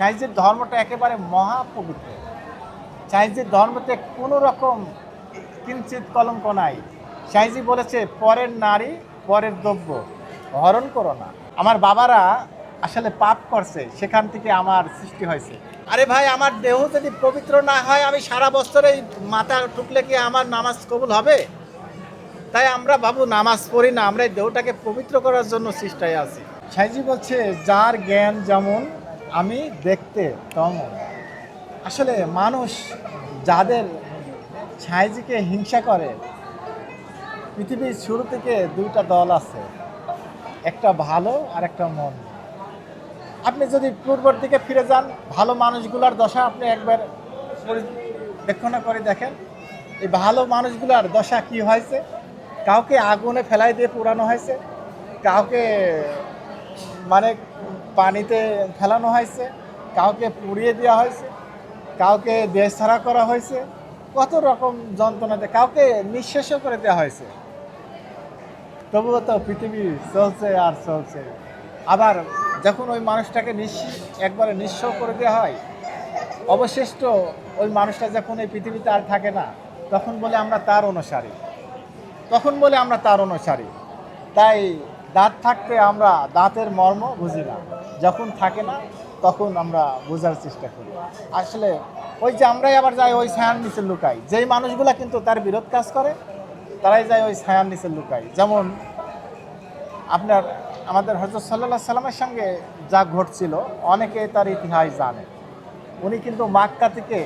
সাইজের ধর্মটা একেবারে মহাপবিত্র। সাইজের ধর্মতে কোনো রকম কিঞ্চিত কলঙ্ক নাই। সাইজি বলেছে, পরের নারী, পরের দ্রব্য, হরণ করো না। আমার বাবারা আসলে পাপ করছে, সেখান থেকে আমার সৃষ্টি হয়েছে। আরে ভাই, আমার দেহ যদি পবিত্র না হয়, আমি সারা বছর এই মাথা টুকলে কি আমার নামাজ কবুল হবে? তাই আমরা বাবু নামাজ পড়ি না, আমরা এই দেহটাকে পবিত্র করার জন্য চেষ্টায় আছি। সাইজি বলছে, যার জ্ঞান যেমন আমি দেখতে তেমন আসলে মানুষ যাদের ছাইজিকে হিংসা করে, পৃথিবীর শুরু থেকে দুইটা দল আছে, একটা ভালো আর একটা মন আপনি যদি পূর্বর দিকে ফিরে যান, ভালো মানুষগুলোর দশা আপনি একবার পরিবেক্ষণা করে দেখেন। এই ভালো মানুষগুলোর দশা কি হয়েছে? কাউকে আগুনে ফেলাই দিয়ে পুরানো হয়েছে? কাউকে মানে পানিতে ফেলানো হয়েছে, কাউকে পুড়িয়ে দেওয়া হয়েছে, কাউকে দেশ ছাড়া করা হয়েছে, কত রকম যন্ত্রণাতে কাউকে নিঃশেষও করে দেওয়া হয়েছে। তবুও তো পৃথিবী চলছে আর চলছে। আবার যখন ওই মানুষটাকে নিঃশ্ব একবারে নিঃস্ব করে দেওয়া হয়, অবশিষ্ট ওই মানুষটা যখন এই পৃথিবীতে আর থাকে না, তখন বলে আমরা তার অনুসারী। তখন বলে আমরা তার অনুসারী। তাই দাঁত থাকতে আমরা দাঁতের মর্ম বুঝি না। যখন থাকে না, তখন আমরা বোঝার চেষ্টা করি। আসলে ওই যে আমরাই আবার যাই ওই ছায়ার নিচে লুকাই। যেই মানুষগুলা কিন্তু তার বিরোধ কাজ করে, তারাই যায় ওই ছায়ার নিচে লুকাই যেমন আপনার আমাদের হজরত সাল্লাহ সাল্লামের সঙ্গে যা ঘটছিল, অনেকে তার ইতিহাস জানে। উনি কিন্তু মাক্কা থেকে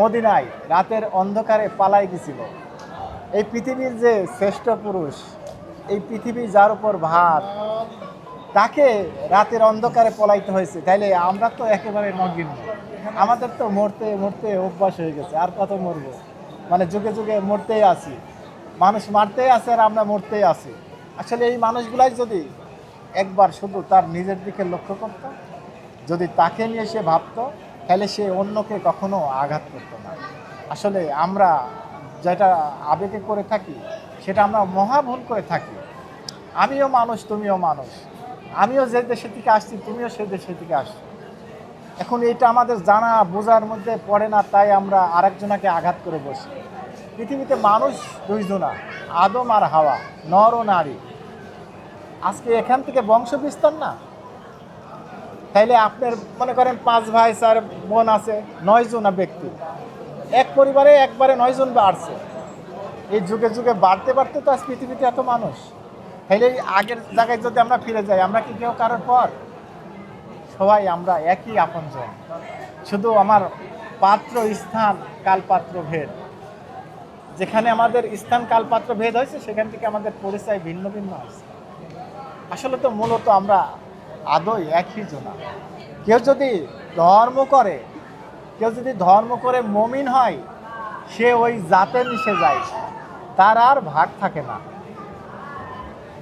মদিনায় রাতের অন্ধকারে পালাই গেছিল। এই পৃথিবীর যে শ্রেষ্ঠ পুরুষ এই পৃথিবী যার উপর ভাত তাকে রাতের অন্ধকারে পলাইতে হয়েছে। তাইলে আমরা তো একেবারে নগিন আমাদের তো মরতে মরতে অভ্যাস হয়ে গেছে, আর কত মরবো? মানে যুগে যুগে মরতেই আছি। মানুষ মারতেই আছে আর আমরা মরতেই আছি। আসলে এই মানুষগুলাই যদি একবার শুধু তার নিজের দিকে লক্ষ্য করত, যদি তাকে নিয়ে সে ভাবতো তাহলে সে অন্যকে কখনো আঘাত করতো না। আসলে আমরা যেটা আবেগে করে থাকি সেটা আমরা ভুল করে থাকি। আমিও মানুষ, তুমিও মানুষ। আমিও যে দেশে থেকে আসছি, তুমিও সে দেশে থেকে আসছো। এখন এটা আমাদের জানা, বোঝার মধ্যে পড়ে না, তাই আমরা আরেকজনাকে আঘাত করে বসি। পৃথিবীতে মানুষ দুইজনা, আদম আর হাওয়া, নর ও নারী। আজকে এখান থেকে বংশ বিস্তার না? তাইলে আপনার মনে করেন পাঁচ ভাই, চার বোন আছে নয় জনা ব্যক্তি। এক পরিবারে একবারে নয় জন বাড়ছে। এই যুগে যুগে বাড়তে বাড়তে তো আজ পৃথিবীতে এত মানুষ। এই আগের জায়গায় যদি আমরা ফিরে যাই, আমরা কি কেউ কারোর পর? সবাই আমরা একই আপন আপনজন। শুধু আমার পাত্র স্থান কালপাত্র ভেদ। যেখানে আমাদের স্থান কালপাত্র ভেদ হয়েছে, সেখান থেকে আমাদের পরিচয় ভিন্ন ভিন্ন হয়েছে। আসলে তো মূলত আমরা আদৌ একই জনা। কেউ যদি ধর্ম করে, কেউ যদি ধর্ম করে মমিন হয় সে ওই জাতে মিশে যায়, তার আর ভাগ থাকে না।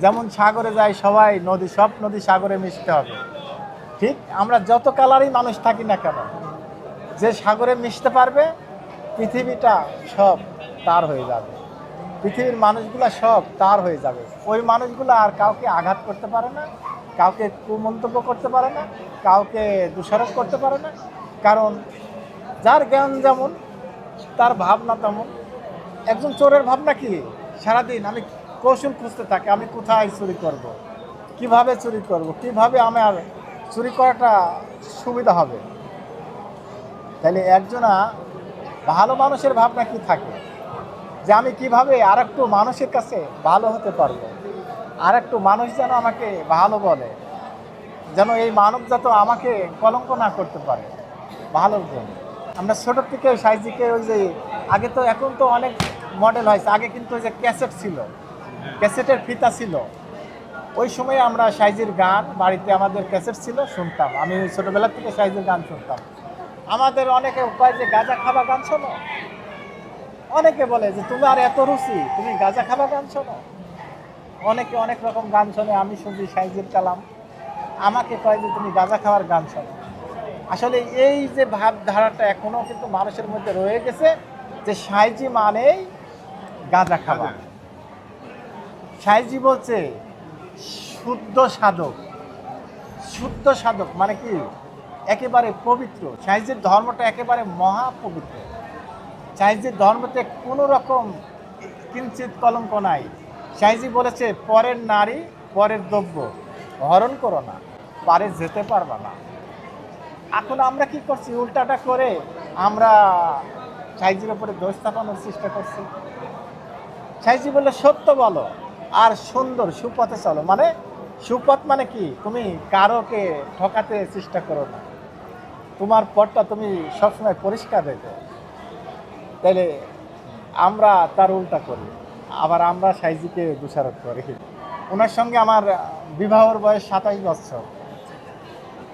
যেমন সাগরে যায় সবাই, নদী, সব নদী সাগরে মিশতে হবে। ঠিক? আমরা যত কালারই মানুষ থাকি না কেন, যে সাগরে মিশতে পারবে, পৃথিবীটা সব তার হয়ে যাবে। পৃথিবীর মানুষগুলা সব তার হয়ে যাবে। ওই মানুষগুলো আর কাউকে আঘাত করতে পারে না, কাউকে কুমন্তব্য করতে পারে না, কাউকে দোষারোপ করতে পারে না। কারণ যার জ্ঞান যেমন তার ভাবনা তেমন। একজন চোরের ভাবনা কি? সারাদিন আমি কৌশল খুঁজতে থাকি, আমি কোথায় চুরি করব। কীভাবে চুরি করব। কীভাবে আমার চুরি করাটা সুবিধা হবে? তাহলে একজনা ভালো মানুষের ভাবনা কি থাকে? যে আমি কীভাবে আর একটু মানুষের কাছে ভালো হতে পারব? আর একটু মানুষ যেন আমাকে ভালো বলে, যেন এই মানব যত আমাকে কলঙ্ক না করতে পারে। ভালোর জন্য। আমরা ছোটোর থেকে ওই সাইজিকে ওই যে, আগে তো এখন তো অনেক মডেল হয়েছে। আগে কিন্তু ওই যে ক্যাসেট ছিল। ক্যাসেটের ফিতা ছিল। ওই সময় আমরা সাইজের গান, বাড়িতে আমাদের ক্যাসেট ছিল, শুনতাম। আমি ছোটোবেলা থেকে সাইজের গান শুনতাম। আমাদের অনেকে কয় যে, গাঁজা খাবা গান শোনো? অনেকে বলে যে, তুমি আর এত রুচি, তুমি গাঁজা খাবা গান শোনো? অনেকে অনেক রকম গান শোনে, আমি শুনছি সাইজের কালাম। আমাকে কয় যে, তুমি গাঁজা খাওয়ার গান শোনো। আসলে এই যে ভাবধারাটা এখনও কিন্তু মানুষের মধ্যে রয়ে গেছে যে সাইজি মানেই গাঁজা খাওয়া। সাইজি বলছে শুদ্ধ সাধক। শুদ্ধ সাধক মানে কি? একেবারে পবিত্র। সাইজের ধর্মটা একেবারে মহাপবিত্র। সাইজের ধর্মতে কোনো রকম কিঞ্চিত কলঙ্ক নাই। সাইজি বলেছে পরের নারী পরের দ্রব্য। হরণ করো না পারে যেতে পারবা না। এখন আমরা কি করছি? উল্টাটা করে আমরা সাইজির উপরে দোষ স্থাপনের চেষ্টা করছি। সাইজি বললে, সত্য বলো, আর সুন্দর, সুপথে চলো। মানে সুপথ মানে কি? তুমি কারোকে ঠকাতে চেষ্টা করো না। তোমার পথটা তুমি সবসময় পরিষ্কার রেখো। তাইলে আমরা তার উল্টা করি, আবার আমরা সাইজিকে দোষারোপ করি। ওনার সঙ্গে আমার বিবাহর বয়স সাতাশ বছর।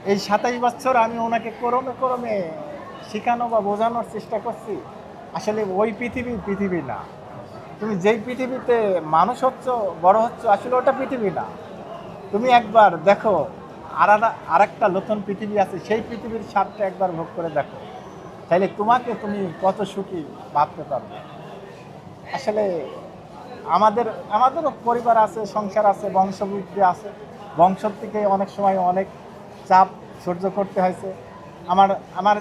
এই সাতাশ বছর আমি ওনাকে ক্রমে ক্রমে শেখানো বা বোঝানোর চেষ্টা করছি। আসলে ওই পৃথিবী পৃথিবী না। তুমি যেই পৃথিবীতে মানুষ হচ্ছ, বড় হচ্ছ, আসলে ওটা পৃথিবী না। তুমি একবার দেখো আর আর একটা নতুন পৃথিবী আছে, সেই পৃথিবীর স্বাদটা একবার ভোগ করে দেখো। তাইলে তোমাকে তুমি কত সুখী ভাবতে পারবে? আসলে আমাদের, আমাদেরও পরিবার আছে, সংসার আছে, বংশবৃদ্ধি আছে। বংশ থেকে অনেক সময় অনেক চাপ সহ্য করতে হয়েছে। আমার আমার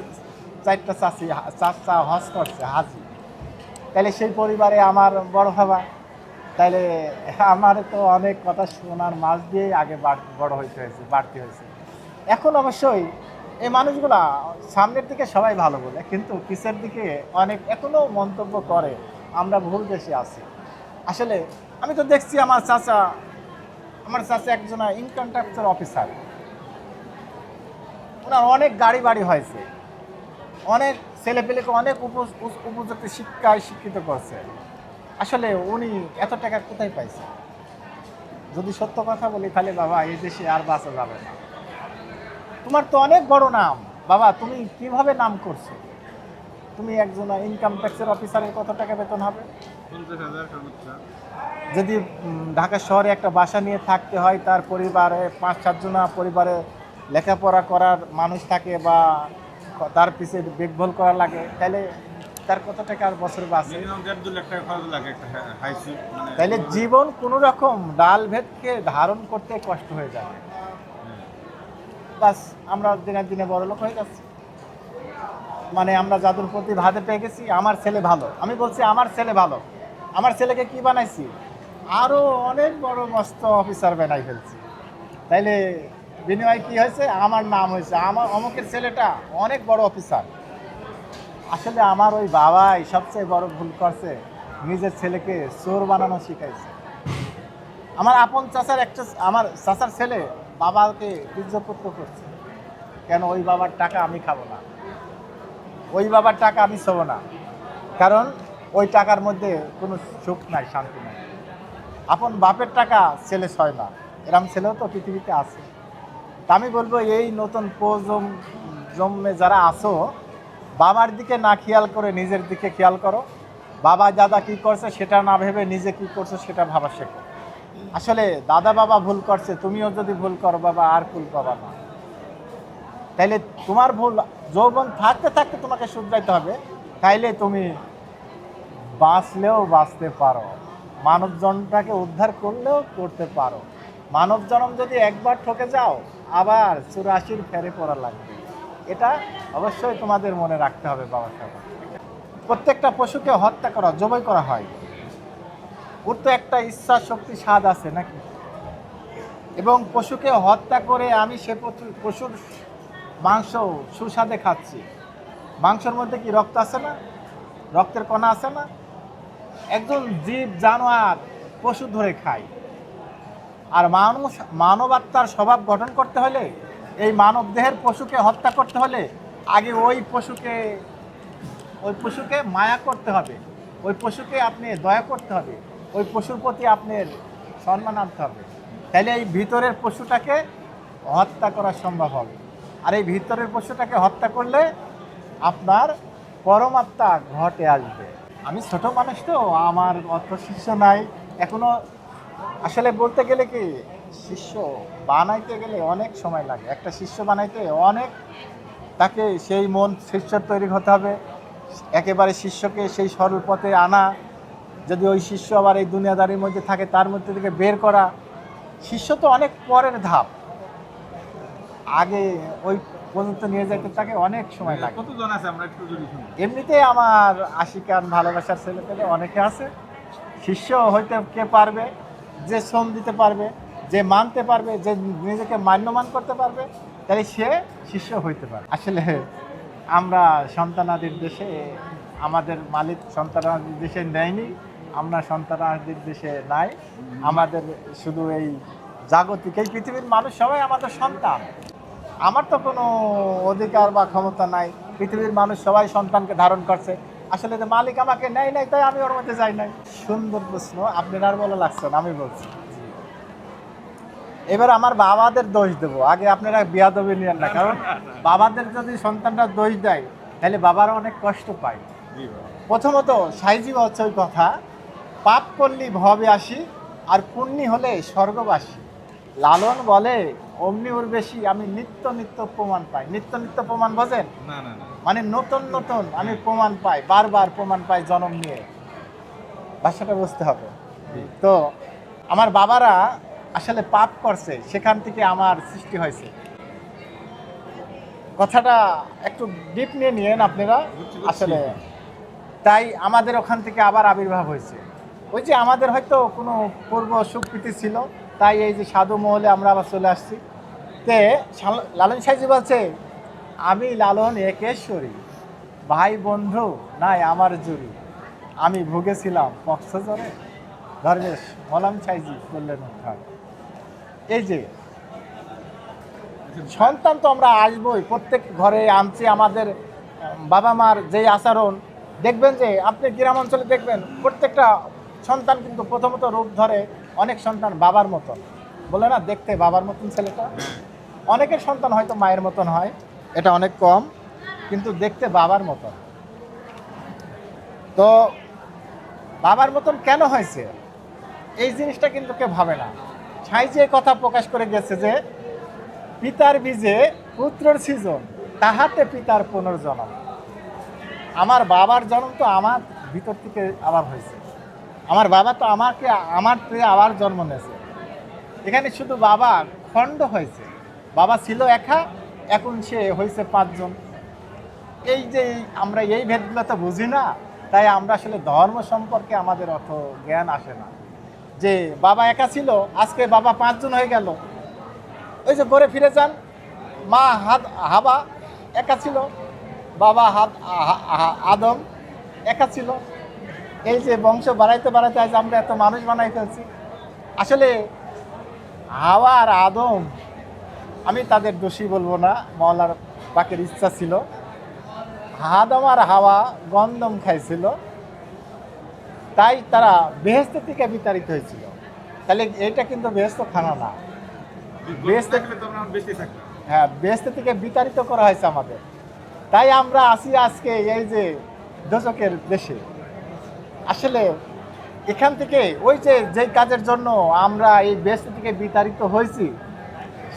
চারটা চাষি, চাষা হজ করছে, হাজি। তাহলে সেই পরিবারে আমার বড় বাবা, তাইলে আমার তো অনেক কথা শোনার মাছ দিয়েই আগে বাড়- বড় হইতে হয়েছে, বাড়তে হয়েছে। এখন অবশ্যই এই মানুষগুলা সামনের দিকে সবাই ভালো বলে, কিন্তু পিছের দিকে অনেক এখনও মন্তব্য করে, আমরা ভুল দেশে আছি। আসলে আমি তো দেখছি আমার চাচা আমার চাচা একজন ইনকাম ট্যাক্সের অফিসার ওনার অনেক গাড়ি বাড়ি হয়েছে। অনেক ছেলেপেলেকে অনেক উপ- উপ- উপযুক্ত শিক্ষায় শিক্ষিত করছে। আসলে উনি এত টাকা কোথায় পাইছে? যদি সত্য কথা বলি তাহলে বাবা এই দেশে আর বাঁচা যাবে না। তোমার তো অনেক বড় নাম। বাবা তুমি কীভাবে নাম করছ? তুমি একজন ইনকাম ট্যাক্সের অফিসারের কত টাকা বেতন হবে? যদি ঢাকা শহরে একটা বাসা নিয়ে থাকতে হয় তার পরিবারে পাঁচ সাতজনা পরিবারে লেখাপড়া করার মানুষ থাকে বা তার পিছিয়ে দেখভাল করা লাগে তাহলে তার কত টাকা আর বছর বাঁচে সুইট মানে তাইলে জীবন কোনো রকম ডাল ভেদকে ধারণ করতে কষ্ট হয়ে যাবে। বাস আমরা দিনের দিনে বড় লোক হয়ে যাচ্ছি। মানে আমরা যাদের প্রতি ভাতে পেয়ে গেছি আমার ছেলে ভালো। আমি বলছি আমার ছেলে ভালো। আমার ছেলেকে কি বানাইছি? আরও অনেক বড় মস্ত অফিসার বানাই ফেলছি। তাইলে বিনিময় কি হয়েছে? আমার নাম হয়েছে। আমার অমুকের ছেলেটা অনেক বড় অফিসার। আসলে আমার ওই বাবাই সবচেয়ে বড় ভুল করছে। নিজের ছেলেকে চোর বানানো শিখাইছে। আমার আপন চাচার একটা আমার চাচার ছেলে বাবাকে বীর্যপুত্র করছে। কেন ওই বাবার টাকা আমি খাব না? ওই বাবার টাকা আমি ছোবো না। কারণ ওই টাকার মধ্যে কোনো সুখ নাই, শান্তি নাই। আপন বাপের টাকা ছেলে ছয় না। এরম ছেলেও তো পৃথিবীতে আছে। আমি বলব, এই নতুন প্রজম জন্মে যারা আসো বাবার দিকে না খেয়াল করে নিজের দিকে খেয়াল করো। বাবা দাদা কি করছে সেটা না ভেবে নিজে কি করছ সেটা ভাবা শেখো। আসলে দাদা বাবা ভুল করছে, তুমিও যদি ভুল করো বাবা, আর ভুল পাবা না। তাইলে তোমার ভুল, যৌবন থাকতে থাকতে তোমাকে শুধরাইতে হবে। তাইলে তুমি বাঁচলেও বাঁচতে পারো। মানবজনটাকে উদ্ধার করলেও করতে পারো। মানব জন্ম যদি একবার ঠকে যাও আবার চুরাশির ফেরে পড়া লাগবে। এটা অবশ্যই তোমাদের মনে রাখতে হবে, বাবা সাহেব। প্রত্যেকটা পশুকে হত্যা করা, জবাই করা হয়। ওর তো একটা ইচ্ছা, শক্তি, স্বাদ আছে নাকি? এবং পশুকে হত্যা করে আমি সে পশু- পশুর মাংস সুস্বাদে খাচ্ছি। মাংসের মধ্যে কি রক্ত আছে না? রক্তের কণা আছে না? একজন জীব, জানোয়ার পশু ধরে খায়। আর মানুষ মানবাত্মার স্বভাব গঠন করতে হলে, এই মানব দেহের পশুকে হত্যা করতে হলে আগে ওই পশুকে ওই পশুকে মায়া করতে হবে। ওই পশুকে আপনি দয়া করতে হবে। ওই পশুর প্রতি আপনার সম্মান আনতে হবে। তাহলে এই ভিতরের পশুটাকে হত্যা করা সম্ভব হবে। আর এই ভিতরের পশুটাকে হত্যা করলে আপনার পরমাত্মা ঘটে আসবে। আমি ছোট মানুষ তো, আমার অত শিষ্য নাই। এখনও আসলে বলতে গেলে কি শিষ্য বানাইতে গেলে অনেক সময় লাগে। একটা শিষ্য বানাইতে অনেক তাকে সেই মন শিষ্য তৈরি হতে হবে। একেবারে শিষ্যকে সেই সরল পথে আনা। যদি ওই শিষ্য আবার এই দুনিয়াদারির মধ্যে থাকে তার মধ্যে থেকে বের করা। শিষ্য তো অনেক পরের ধাপ। আগে ওই পর্যন্ত নিয়ে যেতে তাকে অনেক সময় লাগে। কতজন আছে আমরা একটু যদি এমনিতে আমার আশিকান ভালোবাসার ছেলে পেলে অনেকে আছে। শিষ্য হইতে কে পারবে? যে শ্রম দিতে পারবে, যে মানতে পারবে, যে নিজেকে মান্যমান করতে পারবে, তাহলে সে শিষ্য হইতে পারে। আসলে আমরা সন্তানাদির দেশে, আমাদের মালিক সন্তানাদির দেশে নেয়নি, আমরা সন্তানাদির দেশে নাই। আমাদের শুধু এই জাগতিক, এই পৃথিবীর মানুষ সবাই আমাদের সন্তান। আমার তো কোনো অধিকার বা ক্ষমতা নাই। পৃথিবীর মানুষ সবাই সন্তানকে ধারণ করছে। আসলে তো মালিক আমাকে নেয় নাই তাই আমি ওর মধ্যে যাই নাই। সুন্দর প্রশ্ন আপনার আর বলা লাগছে না আমি বলছি। এবার আমার বাবাদের দোষ দেব। আগে আপনারা বিয়া দেবে নিয়েন না কারণ বাবাদের যদি সন্তানরা দোষ দেয় তাহলে বাবারা অনেক কষ্ট পায়। প্রথমত সাইজি হচ্ছে ওই কথা পাপ করলি ভবে আসি আর পুণ্যি হলে স্বর্গবাসী। লালন বলে অমনি ওর বেশি আমি নিত্য নিত্য প্রমাণ পাই। নিত্য নিত্য প্রমাণ বোঝেন? না না। মানে নতুন নতুন আমি প্রমাণ পাই বারবার প্রমাণ পাই জন্ম নিয়ে। ভাষাটা বুঝতে হবে। তো আমার বাবারা আসলে পাপ করছে সেখান থেকে আমার সৃষ্টি হয়েছে। কথাটা একটু ডিপ নিয়ে নিয়েন আপনারা। আসলে তাই আমাদের ওখান থেকে আবার আবির্ভাব হয়েছে। ওই যে আমাদের হয়তো কোনো পূর্ব সুকৃতি ছিল তাই এই যে সাধু মহলে আমরা আবার চলে আসছি। তে লালন সাহেজি বলছে আমি লালন একেশ্বরী। ভাই বন্ধু নাই আমার জুড়ি। আমি ভুগেছিলাম পক্ষজরে। ধর্মেশ, মলাম সাইজি বললেন উদ্ধার। এই যে, সন্তান তো আমরা আসবই, প্রত্যেক ঘরে আনছি আমাদের বাবা মার যেই আচরণ। দেখবেন যে, আপনি গ্রাম অঞ্চলে দেখবেন, প্রত্যেকটা সন্তান কিন্তু প্রথমত রূপ ধরে অনেক সন্তান বাবার মতন। বলে না, দেখতে বাবার মতন ছেলেটা? অনেকের সন্তান হয়তো মায়ের মতন হয়। এটা অনেক কম, কিন্তু দেখতে বাবার মতন। তো বাবার মতন কেন হয়েছে? এই জিনিসটা কিন্তু কেউ ভাবে না। যে কথা প্রকাশ করে গেছে যে, পিতার বীজে পুত্রর সৃজন, তাহাতে পিতার পুনর্জন্ম। আমার বাবার জন্ম তো আমার ভিতর থেকে আবার হয়েছে। আমার বাবা তো আমাকে, আমার থেকে আবার জন্ম নিয়েছে। এখানে শুধু বাবা খণ্ড হয়েছে। বাবা ছিল একা এখন সে হয়েছে পাঁচজন। এই যে আমরা এই ভেদগুলো তো বুঝি না, তাই আমরা আসলে ধর্ম সম্পর্কে আমাদের অত জ্ঞান আসে না। যে বাবা একা ছিল, আজকে বাবা পাঁচজন হয়ে গেল। ওই যে ঘরে ফিরে যান, মা হাত হাবা একা ছিল, বাবা হাত আদম একা ছিল। এই যে বংশ বাড়াইতে বাড়াইতে আজ আমরা এত মানুষ বানাই ফেলছি। আসলে হাওয়া আর আদম আমি তাদের দোষী বলব না মহলার পাকের ইচ্ছা ছিল। আদম আর হাওয়া গন্ধম খাইছিল। তাই তারা বেহেস্ত থেকে বিতাড়িত হয়েছিল। তাহলে এটা কিন্তু বেহেস্ত খানা না। হ্যাঁ বেহেস্ত থেকে বিতাড়িত করা হয়েছে আমাদের। তাই আমরা আসি আজকে এই যে দশকের দেশে। আসলে এখান থেকে ওই যে যেই কাজের জন্য আমরা এই বেহেস্ত থেকে বিতাড়িত হয়েছি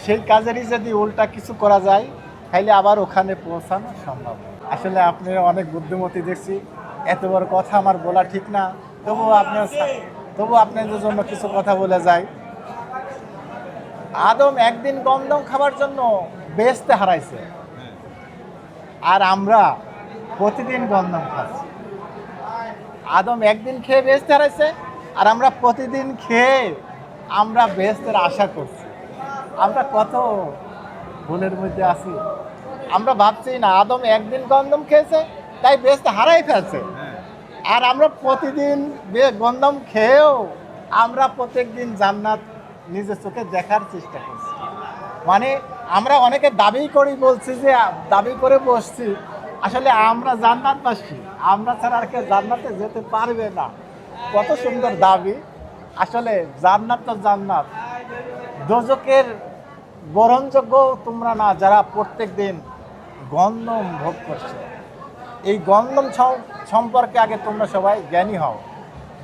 সেই কাজেরই যদি উল্টা কিছু করা যায় তাহলে আবার ওখানে পৌঁছানো সম্ভব। আসলে আপনি অনেক বুদ্ধিমতী দেখছি। এত বড় কথা আমার বলা ঠিক না। তবুও আপনার তবু আপনাদের জন্য কিছু কথা বলে যায় আদম একদিন গন্ধম খাবার জন্য বেচতে হারাইছে। আর আমরা প্রতিদিন গন্ধম খাচ্ছি। আদম একদিন খেয়ে বেচতে হারাইছে, আর আমরা প্রতিদিন খেয়ে আমরা বেচতের আশা করছি। আমরা কত ভুলের মধ্যে আছি? আমরা ভাবছি না আদম একদিন গন্ধম খেয়েছে তাই বেচতে হারাই ফেলছে। হ্যাঁ। আর আমরা প্রতিদিন বে- গন্ধম খেয়েও আমরা প্রত্যেক দিন জান্নাত নিজের চোখে দেখার চেষ্টা করছি। মানে আমরা অনেকে দাবি করি বলছি যে দাবি করে বসছি আসলে আমরা জান্নাতবাসী আমরা ছাড়া আর কেউ জান্নাতে যেতে পারবে না। কত সুন্দর দাবি। আসলে জান্নাত তো জান্নাত। দোজকের গ্রহণযোগ্য তোমরা না, যারা প্রত্যেক দিন গন্ধম ভোগ করছে। এই গন্ধম সম্পর্কে আগে তোমরা সবাই জ্ঞানী হও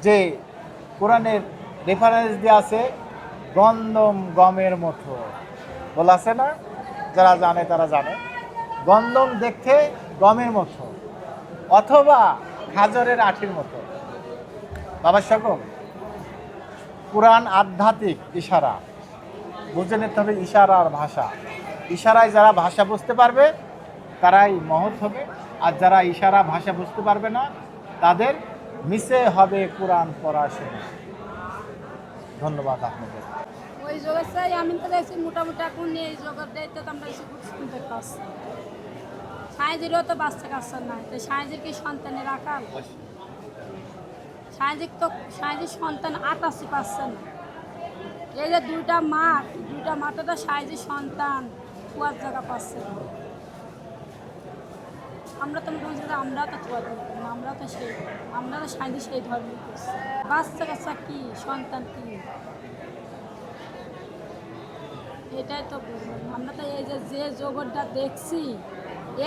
যে কোরআনের রেফারেন্স দিয়ে আছে, গন্ধম গমের মতো। বলা আছে না? যারা জানে, তারা জানে। গন্ধম দেখতে গমের মতো, অথবা খাজরের আঠির মতো। বাবা সকল কোরআন আধ্যাত্মিক ইশারা। বুঝে নিতে হবে ইশারার ভাষা। ইশারায় যারা ভাষা বুঝতে পারবে তারাই মহৎ হবে। আর যারা ইশারা ভাষা বুঝতে পারবে না তাদের মিসে হবে কোরআন পড়াশোনা ধন্যবাদ আপনাদের। ওই আমি তো দেখছি মোটামুটি এখন এই তো আমরা বেশি খুব সুন্দর পাচ্ছি সাইজেরও তো বাচ্চা কাচ্চা নাই তো সাইজের কি সন্তানের আকাল? তো সন্তান আটাশি পাচ্ছে না এই যে দুইটা মাঠ দুইটা মাঠে তো সাইজের সন্তান কুয়ার জায়গা পাচ্ছে আমরা তো মনে মোটামুটি আমরা তো চুয়া ধর্ম আমরা তো সেই আমরা তো সাইজে সেই ধর্ম করছি। বাচ্চা কাচ্চা কি সন্তান কি? এটাই তো আমরা তো এই যে যে জগৎটা দেখছি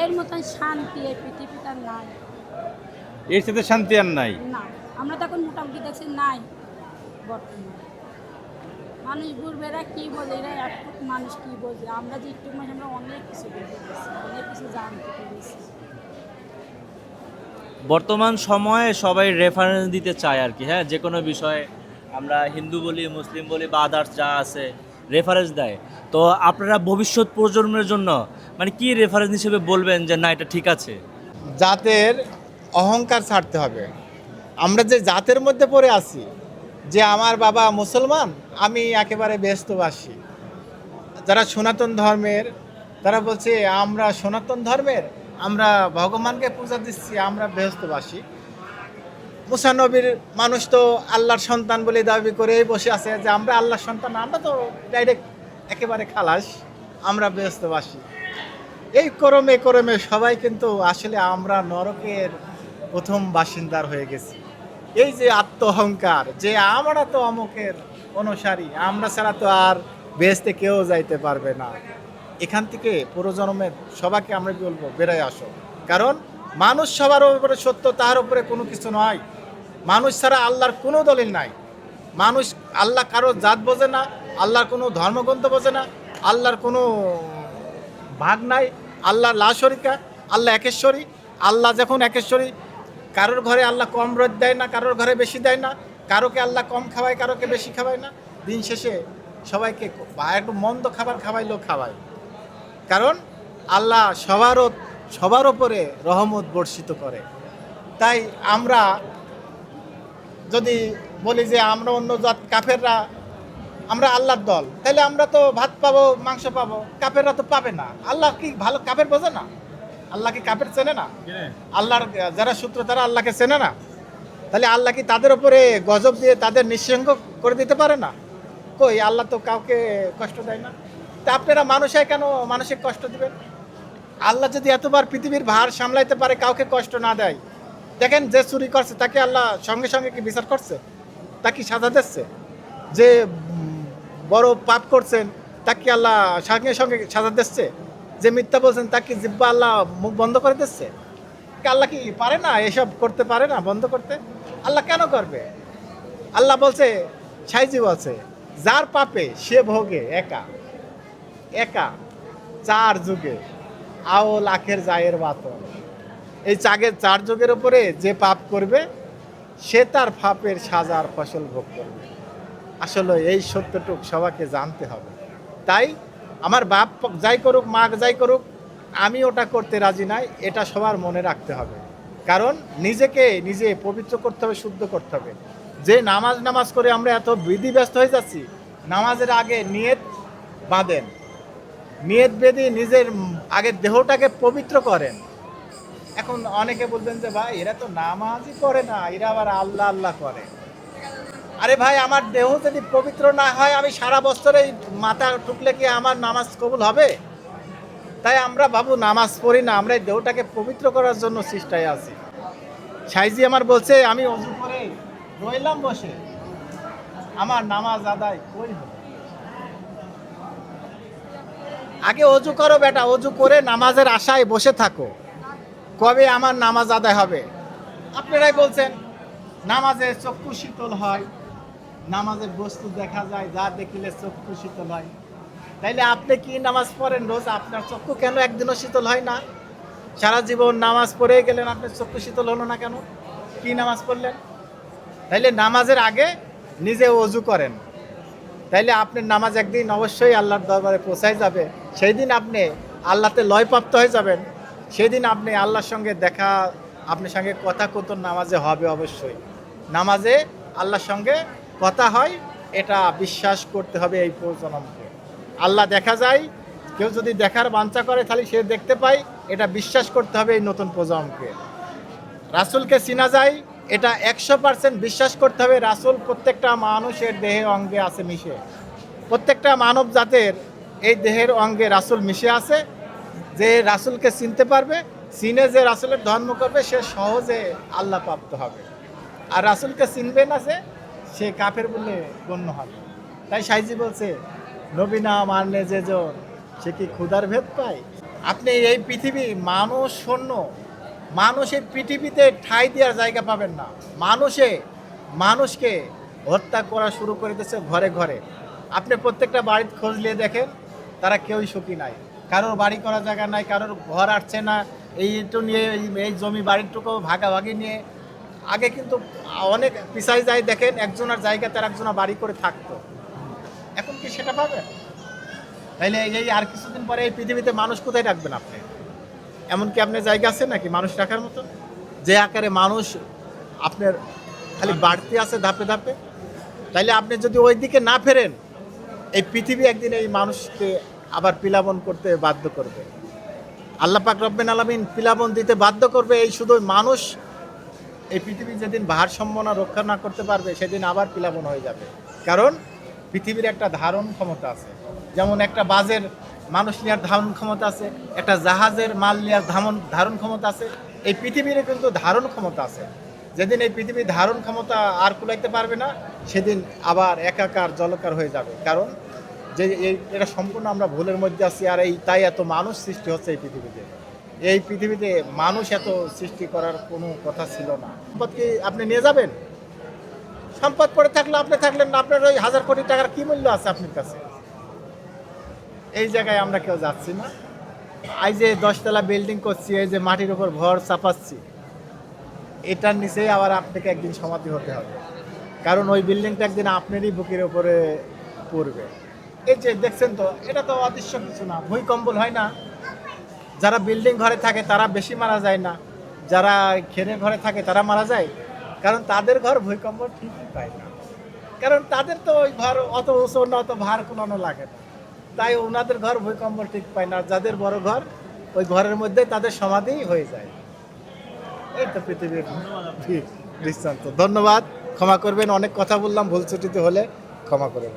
এর মতন শান্তি এই পৃথিবীটা নাই। এর সাথে শান্তি আর নাই? না আমরা তো এখন মোটামুটি দেখছি নাই বর্তমানে। মানুষ ঘুরবেরা কী বোঝে এরা একটুক মানুষ কী বোঝে আমরা যে একটু মানুষ আমরা অনেক কিছু বুঝে গেছি অনেক কিছু জানতে পেরেছি। বর্তমান সময়ে সবাই রেফারেন্স দিতে চায় আর কি হ্যাঁ? যে কোনো বিষয়ে আমরা হিন্দু বলি মুসলিম বলি বা আদার্স যা আছে রেফারেন্স দেয়। তো আপনারা ভবিষ্যৎ প্রজন্মের জন্য মানে কি রেফারেন্স হিসেবে বলবেন যে না এটা ঠিক আছে? জাতের অহংকার ছাড়তে হবে। আমরা যে জাতের মধ্যে পড়ে আছি যে আমার বাবা মুসলমান, আমি একেবারে ব্যস্তবাসী। যারা সনাতন ধর্মের, তারা বলছে, আমরা সনাতন ধর্মের, আমরা ভগবানকে পূজা দিচ্ছি, আমরা ব্যস্তবাসী। মুসানবীর মানুষ তো আল্লাহর সন্তান বলে দাবি করেই বসে আছে যে, আমরা আল্লাহর সন্তান, আমরা তো ডাইরেক্ট একেবারে খালাস, আমরা ব্যস্তবাসী। এই করমে করমে সবাই কিন্তু আসলে আমরা নরকের প্রথম বাসিন্দার হয়ে গেছি। এই যে আত্ম অহংকার যে আমরা তো অমুকের অনুসারী, আমরা ছাড়া তো আর বেহেস্তে কেউ যাইতে পারবে না। এখান থেকে পুরোজন্মের সবাইকে আমরা বলব বেড়ায় আসো। কারণ মানুষ সবার উপরে সত্য, তার উপরে কোনো কিছু নয়। মানুষ ছাড়া আল্লাহর কোনো দলিল নাই। মানুষ, আল্লাহ কারও জাত বোঝে না, আল্লাহর কোনো ধর্মগ্রন্থ বোঝে না, আল্লাহর কোনো ভাগ নাই আল্লাহ লা শরিকা আল্লাহ একেশ্বরী, আল্লাহ যখন একেশ্বরী কারোর ঘরে আল্লাহ কম রোদ দেয় না, কারোর ঘরে বেশি দেয় না, কারোকে আল্লাহ কম খাওয়ায়, কারোকে বেশি খাওয়ায় না। দিন শেষে সবাইকে একটু মন্দ খাবার খাওয়াইলেও খাওয়ায়। কারণ আল্লাহ সবারও সবার ওপরে রহমত বর্ষিত করে। তাই আমরা যদি বলি যে আমরা অন্য জাত কাফেররা, আমরা আল্লাহর দল, তাহলে আমরা তো ভাত পাবো, মাংস পাবো, কাফেররা তো পাবে না। আল্লাহ কি ভালো কাফের বোঝে না? আল্লাহ কি কাফের চেনে না। আল্লাহর যারা সূত্র তারা আল্লাহকে চেনে না। তাহলে আল্লাহ কি তাদের উপরে গজব দিয়ে তাদের নিঃসঙ্গ করে দিতে পারে না? কই আল্লাহ তো কাউকে কষ্ট দেয় না। তা আপনারা মানুষে কেন মানসিক কষ্ট দিবেন? আল্লাহ যদি এতবার পৃথিবীর ভার সামলাইতে পারে কাউকে কষ্ট না দেয়। দেখেন যে চুরি করছে তাকে আল্লাহ সঙ্গে সঙ্গে কি বিচার করছে? তা কি সাজা দিচ্ছে? যে বড় পাপ করছেন তাকে আল্লাহ সঙ্গে সঙ্গে সাজা দিচ্ছে? যে মিথ্যা বলছেন তাকে জিব্বা আল্লাহ মুখ বন্ধ করে দিচ্ছে? আল্লাহ কি পারে না এসব করতে পারে না বন্ধ করতে? আল্লাহ কেন করবে? আল্লাহ বলছে সাইজি বলছে যার পাপে সে ভোগে, একা। একা, চার যুগে আও লাখের জায়ের বাতন। এই চাগের চার যুগের উপরে যে পাপ করবে, সে তার পাপের সাজার ফসল ভোগ করবে। আসলে এই সত্যটুক সবাইকে জানতে হবে। তাই আমার বাপ যাই করুক, মা যাই করুক, আমি ওটা করতে রাজি নাই, এটা সবার মনে রাখতে হবে। কারণ নিজেকে নিজে পবিত্র করতে হবে, শুদ্ধ করতে হবে। যে নামাজ নামাজ করে আমরা এত বিধি ব্যস্ত হয়ে যাচ্ছি, নামাজের আগে নিয়ত বাঁধেন। নিয়ত বেঁধে নিজের আগে দেহটাকে পবিত্র করেন। এখন অনেকে বলবেন যে, ভাই, এরা তো নামাজই করে না, এরা আবার আল্লাহ আল্লাহ করে। আরে ভাই, আমার দেহ যদি পবিত্র না হয়, আমি সারা বছর এই মাথা টুকলে কি আমার নামাজ কবুল হবে? তাই আমরা বাবু নামাজ পড়ি না, আমরা এই দেহটাকে পবিত্র করার জন্য চেষ্টায় আছি। সাইজি আমার বলছে, আমি অজু করে রইলাম বসে। আমার নামাজ আদায় কই আগে অজু করো বেটা, অজু করে নামাজের আশায় বসে থাকো। কবে আমার নামাজ আদায় হবে? আপনারাই বলছেন, নামাজে চক্ষু শীতল হয়। নামাজের বস্তু দেখা যায়, যা দেখিলে চক্ষু শীতল হয়। তাইলে আপনি কি নামাজ পড়েন রোজ? আপনার চক্ষু কেন একদিনও শীতল হয় না? সারা জীবন নামাজ পড়ে গেলেন, আপনার চক্ষু শীতল হলো না কেন? কি নামাজ পড়লেন? তাইলে নামাজের আগে নিজে অজু করেন। তাইলে আপনার নামাজ একদিন অবশ্যই আল্লাহর দরবারে পৌঁছায় যাবে। সেই দিন আপনি আল্লাহতে লয়প্রাপ্ত হয়ে যাবেন। সেই দিন আপনি আল্লাহর সঙ্গে দেখা, আপনার সঙ্গে কথা কত নামাজে হবে অবশ্যই। নামাজে আল্লাহর সঙ্গে কথা হয়, এটা বিশ্বাস করতে হবে এই প্রজন্মকে। আল্লাহ দেখা যায়, কেউ যদি দেখার বাঞ্ছা করে, তাহলে সে দেখতে পায়, এটা বিশ্বাস করতে হবে এই নতুন প্রজন্মকে। রাসুলকে চিনা যায়, এটা একশো পার্সেন্ট বিশ্বাস করতে হবে, রাসুল প্রত্যেকটা মানুষের দেহে অঙ্গে আছে, মিশে। প্রত্যেকটা মানব জাতের এই দেহের অঙ্গে রাসুল মিশে আছে, যে রাসুলকে চিনতে পারবে, চিনে যে রাসুলের ধর্ম করবে, সে সহজে আল্লাহ প্রাপ্ত হবে। আর রাসুলকে চিনবে না সে সে কাফের বলে গণ্য হবে। তাই সাইজি বলছে, নবী না মানলে যে জন, সে কি ক্ষুধার ভেদ পায়? আপনি এই পৃথিবী মানুষ শূন্য। মানুষ এই পৃথিবীতে ঠাই দেওয়ার জায়গা পাবেন না। মানুষে, মানুষকে হত্যা করা শুরু করে দিয়েছে ঘরে ঘরে। আপনি প্রত্যেকটা বাড়ির খোঁজ নিয়ে দেখেন, তারা কেউই সুখী নাই। কারোর বাড়ি করার জায়গা নাই, কারোর ঘর আসছে না। এইটু নিয়ে, এই জমি বাড়িটুকু ভাগাভাগি নিয়ে আগে কিন্তু অনেক পিছাই যায় দেখেন, একজনের জায়গাতে আর একজনের বাড়ি করে থাকতো। এখন কি সেটা পাবেন? তাইলে এই আর কিছুদিন পরে এই পৃথিবীতে মানুষ কোথায় রাখবেন আপনি? এমনকি আপনার জায়গা আছে নাকি মানুষ রাখার মতো? যে আকারে মানুষ আপনার খালি বাড়তি আছে ধাপে ধাপে? তাইলে আপনি যদি ওই দিকে না ফেরেন, এই পৃথিবী একদিন এই মানুষকে আবার পিলাবন করতে বাধ্য করবে। আল্লাহ পাক রব্বেন আলামিন পিলাবন দিতে বাধ্য করবে এই শুধু মানুষ এই পৃথিবী যেদিন ভারসাম্য না রক্ষা না করতে পারবে, সেদিন আবার পিলাবন হয়ে যাবে। কারণ পৃথিবীর একটা ধারণ ক্ষমতা আছে। যেমন একটা বাজের মানুষ নেওয়ার ধারণ ক্ষমতা আছে, একটা জাহাজের মাল নেওয়ার ধারণ ধারণ ক্ষমতা আছে, এই পৃথিবীর কিন্তু ধারণ ক্ষমতা আছে। যেদিন এই পৃথিবীর ধারণ ক্ষমতা আর কুলাইতে পারবে না, সেদিন আবার একাকার জলকার হয়ে যাবে। কারণ যে এটা সম্পূর্ণ আমরা ভুলের মধ্যে আছি, আর এই তাই এত মানুষ সৃষ্টি হচ্ছে এই পৃথিবীতে। এই পৃথিবীতে মানুষ এত সৃষ্টি করার কোনো কথা ছিল না। সম্পদ কি আপনি নিয়ে যাবেন? সম্পদ পড়ে থাকলে আপনি থাকলেন না, আপনার ওই হাজার কোটি টাকার কি মূল্য আছে আপনার কাছে? এই জায়গায় আমরা কেউ যাচ্ছি না। এই যে দশতলা বিল্ডিং করছি, এই যে মাটির উপর ভর চাপাচ্ছি, এটার নিচেই আবার আপনাকে একদিন সমাধি হতে হবে। কারণ ওই বিল্ডিংটা একদিন আপনারই বুকের উপরে পড়বে। এই যে দেখছেন তো, এটা তো অদৃশ্য কিছু না। ভূমিকম্বল হয় না। যারা বিল্ডিং ঘরে থাকে, তারা বেশি মারা যায় না। যারা খেরে ঘরে থাকে, তারা মারা যায়। কারণ তাদের ঘর ভূমিকম্প ঠিকই পায় না। কারণ তাদের তো ওই ঘর অত না, অত ভার কোনো লাগে না। তাই ওনাদের ঘর ভূমিকম্প ঠিক পায় না। যাদের বড় ঘর, ওই ঘরের মধ্যে তাদের সমাধিই হয়ে যায়। এই তো পৃথিবীর দৃষ্টান্ত। ধন্যবাদ। ক্ষমা করবেন। অনেক কথা বললাম, ভুল ছুটিতে হলে ক্ষমা করবেন